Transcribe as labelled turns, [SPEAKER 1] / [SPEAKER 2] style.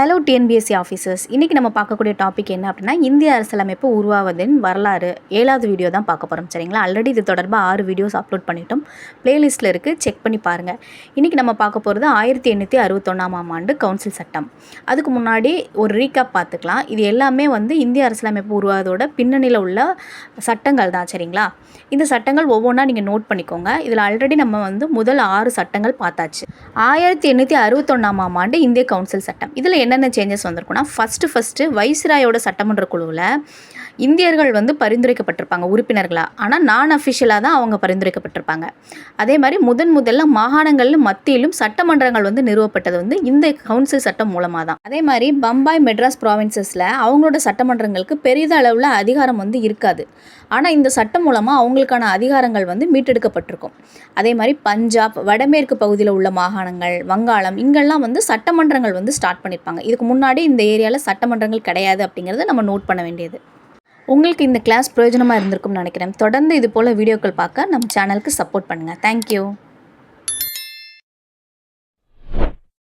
[SPEAKER 1] Hello TNPSC officers இன்றைக்கி நம்ம பார்க்கக்கூடிய டாபிக் என்ன அப்படின்னா இந்திய அரசியலமைப்பு உருவாவதின் வரலாறு. ஏழாவது வீடியோ தான் பார்க்க போகிறோம் சரிங்களா? ஆல்ரெடி இது தொடர்பாக ஆறு வீடியோஸ் அப்லோட் பண்ணிட்டோம். பிளேலிஸ்ட்டில் இருக்குது செக் பண்ணி பாருங்கள் இன்றைக்கி நம்ம பார்க்க போகிறது ஆயிரத்தி எண்ணூற்றி அறுபத்தொன்னாமாம் ஆண்டு கவுன்சில் சட்டம். அதுக்கு முன்னாடி ஒரு ரீகேப் பார்த்துக்கலாம். இது எல்லாமே வந்து இந்திய அரசியலமைப்பு உருவாவதோட பின்னணியில் உள்ள சட்டங்கள் தான் சரிங்களா? இந்த சட்டங்கள் ஒவ்வொன்றா நீங்கள் நோட் பண்ணிக்கோங்க. இதில் ஆல்ரெடி நம்ம வந்து முதல் ஆறு சட்டங்கள் பார்த்தாச்சு. ஆயிரத்தி எண்ணூற்றி அறுபத்தொன்னாமாம் ஆண்டு இந்திய கவுன்சில் சட்டம். இதில் என்ன என்னென்ன சேஞ்சஸ் வந்திருக்குன்னா ஃபஸ்ட்டு ஃபஸ்ட்டு வைஸ்ராயோட சட்டமன்ற குழுவில் இந்தியர்கள் வந்து பரிந்துரைக்கப்பட்டிருப்பாங்க உறுப்பினர்களாக ஆனால் நான் அஃபிஷியலாக தான் அவங்க பரிந்துரைக்கப்பட்டிருப்பாங்க. அதே மாதிரி முதன் முதல்ல மாகாணங்களிலும் மத்தியிலும் சட்டமன்றங்கள் வந்து நிறுவப்பட்டது வந்து இந்த கவுன்சில் சட்டம் மூலமாக தான். அதே மாதிரி பம்பாய் மெட்ராஸ் ப்ராவின்சஸில் அவங்களோட சட்டமன்றங்களுக்கு பெரிதளவில் அதிகாரம் வந்து இருக்காது. ஆனால் இந்த சட்டம் மூலமாக அவங்களுக்கான அதிகாரங்கள் வந்து மீட்டெடுக்கப்பட்டிருக்கும். அதே மாதிரி பஞ்சாப் வடமேற்கு பகுதியில் உள்ள மாகாணங்கள் வங்காளம் இங்கெல்லாம் வந்து சட்டமன்றங்கள் வந்து ஸ்டார்ட் பண்ணியிருப்பாங்க இதுக்கு முன்னாடி இந்த ஏரியாவில் சட்டமன்றங்கள் கிடையாது அப்படிங்கிறத நம்ம நோட் பண்ண வேண்டியது. உங்களுக்கு இந்த கிளாஸ் பிரயோஜனமாக இருந்திருக்கும்னு நினைக்கிறேன். தொடர்ந்து இது போல் வீடியோக்கள் பார்க்க நம்ம சேனலுக்கு சப்போர்ட் பண்ணுங்கள் தேங்க்யூ